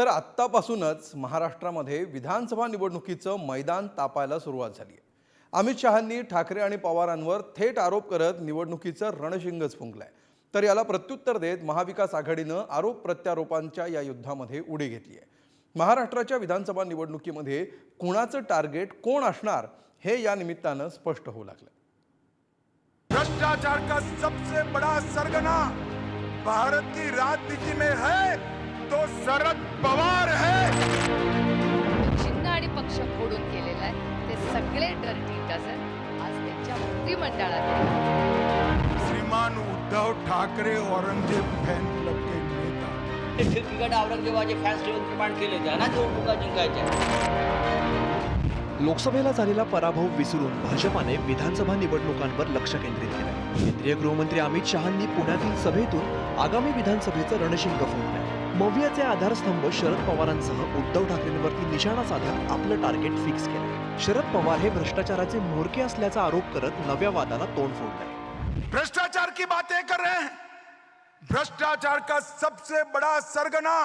तर आत्तापासूनच महाराष्ट्रामध्ये विधानसभा निवडणुकीचं मैदान तापायला सुरुवात झाली आहे. अमित शहांनी ठाकरे आणि पवारांवर थेट आरोप करत निवडणुकीचं रणशिंगच फुंकलाय. तर याला प्रत्युत्तर देत महाविकास आघाडीनं आरोप प्रत्यारोपांच्या या युद्धामध्ये उडी घेतली आहे. महाराष्ट्राच्या विधानसभा निवडणुकीमध्ये कुणाचं टार्गेट कोण असणार हे या निमित्तानं स्पष्ट होऊ लागलं भ्रष्टाचार का सबसे बड़ा सरगना भारत की राजनीति में है तो शरद पवार है। चिन्ह आणि पक्ष फोडून केलेलं आहे. ते सगळे डर्टी डझन आज त्यांच्या मंत्रिमंडळात. आहे. श्रीमान उद्धव ठाकरे औरंगजेब फैन क्लब के नेता। ते ठिकठिकाणी औरंगजेबाचे फॅन्स निर्माण केले त्यांना निवडणुका जिंकायच्या. लोकसभेला झालेला पराभव विसरून भाजपाने विधानसभा निवडणुकांवर लक्ष केंद्रित केलं केंद्रीय गृहमंत्री अमित शहांनी पुण्यातील सभेतून आगामी विधानसभेचं रणशिंग फुंकलंय मवियाचे आधारस्तंभ शरद पवारांसह उद्धव ठाकरेंवरती निशाणा साधत आपलं टार्गेट फिक्स केलं. शरद पवार हे भ्रष्टाचाराचे म्होरके असल्याचा आरोप करत नव्या वादाला तोंड फोडलंय. भ्रष्टाचार की बातें कर रहे हैं? भ्रष्टाचार का सबसे बड़ा सरगना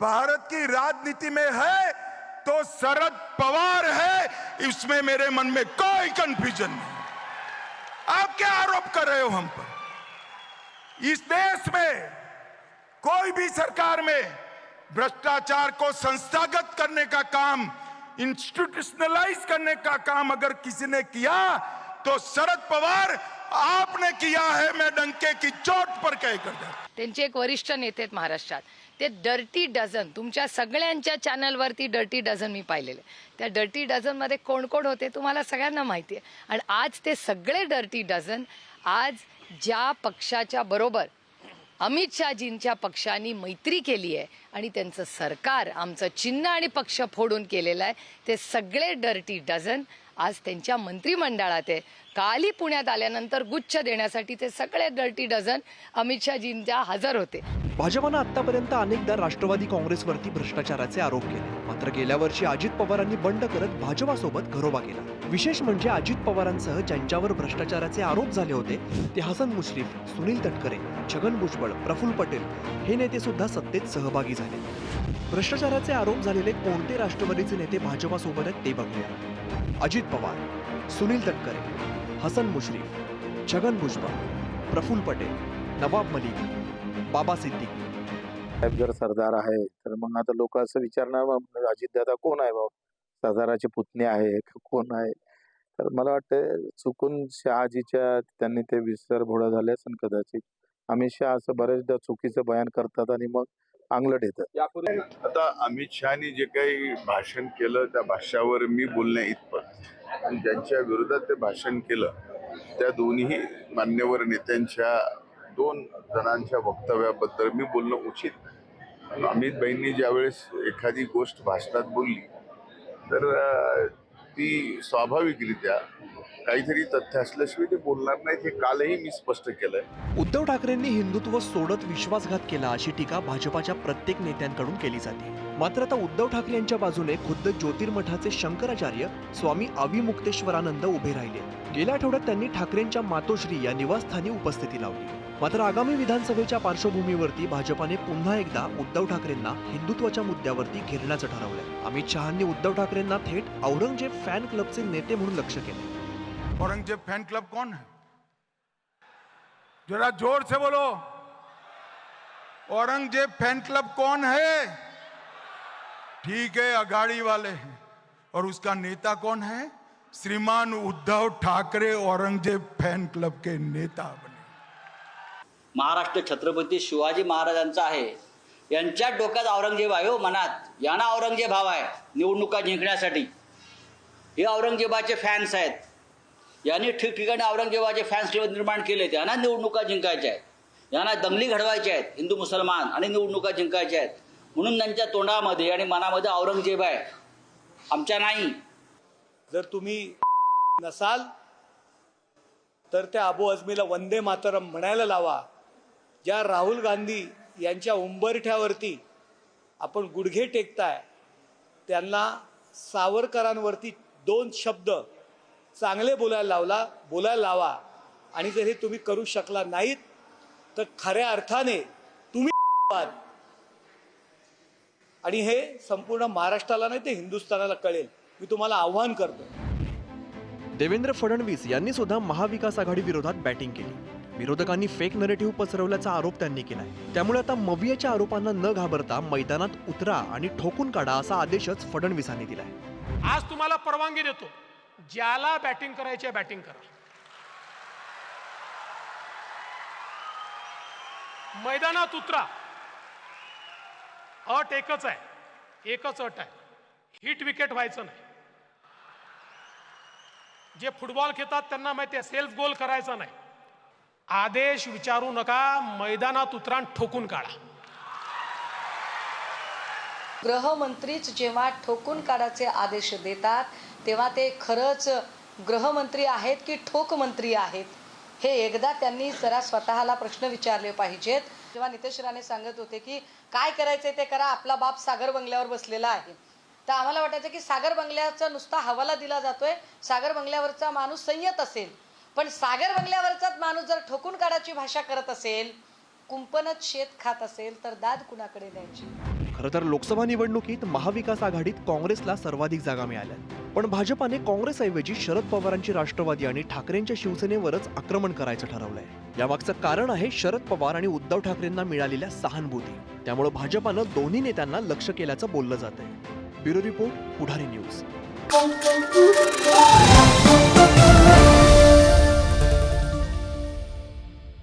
भारत की राजनीति में है तो शरद पवार है इसमें मेरे मन में कोई कंफ्यूजन नहीं। आप क्या आरोप कर रहे हो हम पर? इस देश में कोई भी सरकार में भ्रष्टाचार को संस्थागत करने का काम इंस्टीट्यूशनलाइज करने का काम अगर किसी ने किया तो शरद पवार आपने किया है मैं डंके की चोट पर कह त्यांचे एक वरिष्ठ नेते आहेत महाराष्ट्रात. ते डर्टी डझन तुमच्या सगळ्यांच्या चॅनलवरती डर्टी डझन मी पाहिलेले. त्या डर्टी डझनमध्ये कोण कोण होते तुम्हाला सगळ्यांना माहिती आहे. आणि आज ते सगळे डर्टी डझन आज ज्या पक्षाच्या बरोबर अमित शहाजींच्या पक्षाने मैत्री केली आहे. आणि त्यांचं सरकार आमचं चिन्ह आणि पक्ष फोडून केलेलं आहे. ते सगळे डर्टी डझन आज त्यांच्या मंत्रिमंडळात आहे. कालही पुण्यात आल्यानंतर गुच्छ देण्यासाठी ते सगळे डर्टी डझन अमित शहाजींच्या हजर होते. भाजपानं आतापर्यंत अनेकदा राष्ट्रवादी काँग्रेसवरती भ्रष्टाचाराचे आरोप केले. मात्र गेल्या वर्षी अजित पवारांनी बंड करत भाजपासोबत घरोबा केला. विशेष म्हणजे अजित पवारांसह ज्यांच्यावर भ्रष्टाचाराचे आरोप झाले होते ते हसन मुश्रीफ सुनील तटकरे छगन भुजबळ प्रफुल्ल पटेल हे नेते सुद्धा सत्तेत सहभागी झाले. भ्रष्टाचाराचे आरोप झालेले कोणते राष्ट्रवादीचे नेते भाजपासोबत आहेत ते बघूया. अजित पवार सुनील तटकरे हसन मुश्रीफ छगन भुजबळ प्रफुल्ल पटेल नवाब मलिक बाबा सिद्दीकी. साहेब जर सरदार आहे तर मग आता लोक असं विचारणार मग म्हणजे अजितदादा कोण आहे बाबा सरदाराचे पुतणे आहे कोण आहे? तर मला वाटतं चुकून शहाजीच्या त्यांनी ते विसरभोळा झाले असेल कदाचित. अमित शहा असं बरेचदा चुकीचं बयान करतात आणि मग अंगलट येतात. आता अमित शहानी जे काही भाषण केलं त्या भाषावर मी बोलण्या इतपत आणि ज्यांच्या विरोधात ते भाषण केलं त्या दोन्ही मान्यवर नेत्यांच्या दोन जणांच्या वक्तव्याबद्दल मी बोलणं उचित. अमित भाईंनी ज्यावेळेस एखादी गोष्ट भाषणात बोलली तर ती स्वाभाविकरित्या काहीतरी तथ्य असल्याशिवाय ते बोलणार नाहीत हे कालही मी स्पष्ट केलंय. उद्धव ठाकरेंनी हिंदुत्व सोडत विश्वासघात केला अशी टीका भाजपाच्या प्रत्येक नेत्यांकडून केली जाते. मात्र आता उद्धव ठाकरे यांच्या बाजूने खुद्द ज्योतिर्मठाचे शंकराचार्य स्वामी अविमुक्तेश्वरानंद उभे राहिले. गेल्या आठवड्यात त्यांनी ठाकरेंच्या मातोश्री या निवासस्थानी उपस्थिती लावली. मात्र आगामी विधानसभेच्या पार्श्वभूमीवरती भाजपाने पुन्हा एकदा उद्धव ठाकरेंना हिंदुत्वाच्या मुद्द्यावरती घेरण्याचं ठरवलंय. अमित शहांनी उद्धव ठाकरेंना थेट औरंगजेब फॅन क्लबचे नेते म्हणून लक्ष केले औरंगजेब फॅन क्लब कोण है? जरा जोर से बोलो. औरंगजेब फैन क्लब कौन है? ठीक है अगाड़ी वाले हैं। और उसका नेता कौन है? श्रीमान उद्धव ठाकरे औरंगजेब फैन क्लब के नेता बने। महाराष्ट्र छत्रपती शिवाजी महाराजांचा आहे. यांच्या डोक्यात औरंगजेब आहे हो मनात. यांना औरंगजेब हवा आहे निवडणुका जिंकण्यासाठी. हे औरंगजेबाचे फॅन्स आहेत. यांनी ठिकठिकाणी औरंगजेबाचे फॅन्स निर्माण केले त्यांना निवडणुका जिंकायच्या आहेत. यांना दंगली घडवायच्या आहेत. हिंदू मुसलमान आणि निवडणुका जिंकायच्या आहेत. म्हणून त्यांच्या तोंडामध्ये आणि मनामध्ये औरंगजेब आहे. आमच्या नाही. जर तुम्ही नसाल तर त्या अबू अजमीला वंदे मातरम म्हणायला लावा. ज्या राहुल गांधी यांच्या उंबरठ्यावरती आपण गुडघे टेकताय त्यांना सावरकरांवरती दोन शब्द चांगले बोलायला लावला बोलायला लावा आणि जर हे तुम्ही करू शकला नाहीत तर खऱ्या अर्थाने तुम्ही आणि हे संपूर्ण महाराष्ट्राला नाही ते हिंदुस्थानाला कळेल. मी तुम्हाला आव्हान करतो देवेंद्र फडणवीस यांनी सुद्धा महाविकास आघाडी विरोधात बॅटिंग केली. विरोधकांनी फेक नरेटिव्ह पसरवल्याचा आरोप त्यांनी केलाय त्यामुळे आता मवियाच्या आरोपांना न घाबरता मैदानात उतरा आणि ठोकून काढा असा आदेशच फडणवीसांनी दिलाय. आज तुम्हाला परवानगी देतो. ज्याला बॅटिंग करायची आहे बॅटिंग करा. मैदानात उतरा. अट एकच आहे. एकच अट आहे. हिट विकेट व्हायचं नाही. जे फुटबॉल खेळतात त्यांना माहिती आहे सेल्फ गोल करायचा नाही. आदेश विचारू नका मैदानात उतरा ठोकून काढा. गृहमंत्रीच जेव्हा ठोकून काढायचे आदेश देतात तेव्हा ते खरंच गृहमंत्री आहेत की ठोक मंत्री आहेत? हे एकदा त्यांनी जरा स्वतःला प्रश्न विचारले पाहिजेत. जेव्हा नितेश राणे सांगत होते की काय करायचंय ते करा आपला बाप सागर बंगल्यावर बसलेला आहे. तर आम्हाला वाटायचं की सागर बंगल्याचा नुसता हवाला दिला जातोय सागर बंगल्यावरचा माणूस संयत असेल. पण सागर बंगल्यावरचाच माणूस जर ठोकून काढायची भाषा करत असेल कुंपणच शेत खात असेल तर दाद कुणाकडे द्यायची? खरं तर लोकसभा निवडणुकीत महाविकास आघाडीत काँग्रेसला सर्वाधिक जागा मिळाल्या. पण भाजपाने काँग्रेसऐवजी शरद पवारांची राष्ट्रवादी आणि ठाकरेंच्या शिवसेनेवरच आक्रमण करायचं ठरवलंय. यामागचं कारण आहे शरद पवार आणि उद्धव ठाकरेंना मिळालेल्या सहानुभूती. त्यामुळे भाजपानं दोन्ही नेत्यांना लक्ष केल्याचं बोललं जात आहे ब्युरो रिपोर्ट पुढारी न्यूज.